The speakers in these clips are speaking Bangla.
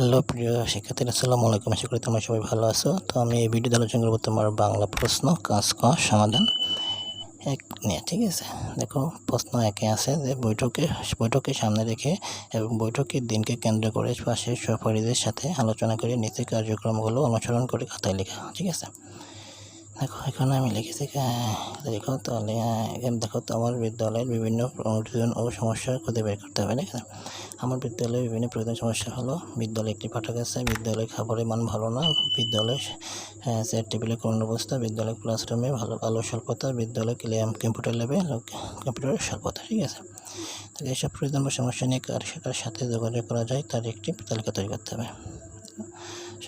হ্যালো, প্রিয় শিক্ষার্থীরা, আসসালামু আলাইকুম। আশা করি তোমরা সবাই ভালো আছো। তো আমি এই ভিডিওতে আলোচনা করব তোমার বাংলা প্রশ্ন, কাজ ক, সমাধান এক নিয়ে, ঠিক আছে? দেখো, প্রশ্ন একে আছে যে বৈঠকে বৈঠকে সামনে রেখে এবং বৈঠকের দিনকে কেন্দ্র করে পাশের সহপাঠীদের সাথে আলোচনা করে নীতি কার্যক্রমগুলো অনুসরণ করে খাতায় লেখা, ঠিক আছে? দেখো, এখানে আমি লিখেছি দেখো তাহলে এখানে দেখো তো, আমার বিদ্যালয়ের বিভিন্ন প্রয়োজন ও সমস্যা খুঁজে বের করতে হবে আছে? আমার বিদ্যালয়ে বিভিন্ন প্রয়োজন সমস্যা হলো, বিদ্যালয়ে একটি পাঠক আছে বিদ্যালয়ে খাবারের মান ভালো না বিদ্যালয়ে চেয়ার টেবিলে করুণ অবস্থা, বিদ্যালয় ক্লাসরুমে ভালো আলো স্বল্পতা, বিদ্যালয় কম্পিউটার ল্যাবে কম্পিউটারের স্বল্পতা, ঠিক আছে? তো এইসব প্রয়োজন বা সমস্যা নিয়ে কার সাথে যোগাযোগ করা যায়, তার একটি তালিকা তৈরি করতে হবে।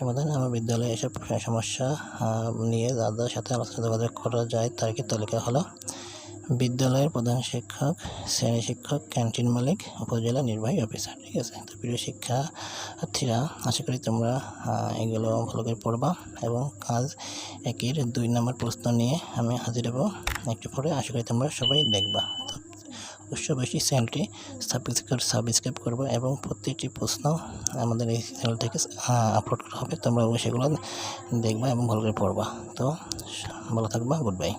সমাধান আমার বিদ্যালয়ে এসব সমস্যা নিয়ে যাদের সাথে আলোচনা যোগাযোগ করা যায় তার একটি তালিকা হলো? বিদ্যালয়ের প্রধান শিক্ষক, শ্রেণি শিক্ষক, ক্যান্টিন মালিক, উপজেলা নির্বাহী অফিসার, ঠিক আছে? তো প্রিয় শিক্ষার্থীরা, আশা করি তোমরা এগুলো ভালো করে পড়বা এবং কাজ একের দুই নম্বর প্রশ্ন নিয়ে আমি হাজির হব। একটু পরে আশা করি তোমরা সবাই দেখবা। তো অবশ্যই চ্যানেলটি সাবস্ক্রাইব সাবস্ক্রাইব করব এবং প্রত্যেকটি প্রশ্ন আমাদের এই চ্যানেল থেকে আপলোড করা হবে। তোমরা সেগুলো দেখবা এবং ভালো করে পড়বা। তো, ভালো থাকবা গুড বাই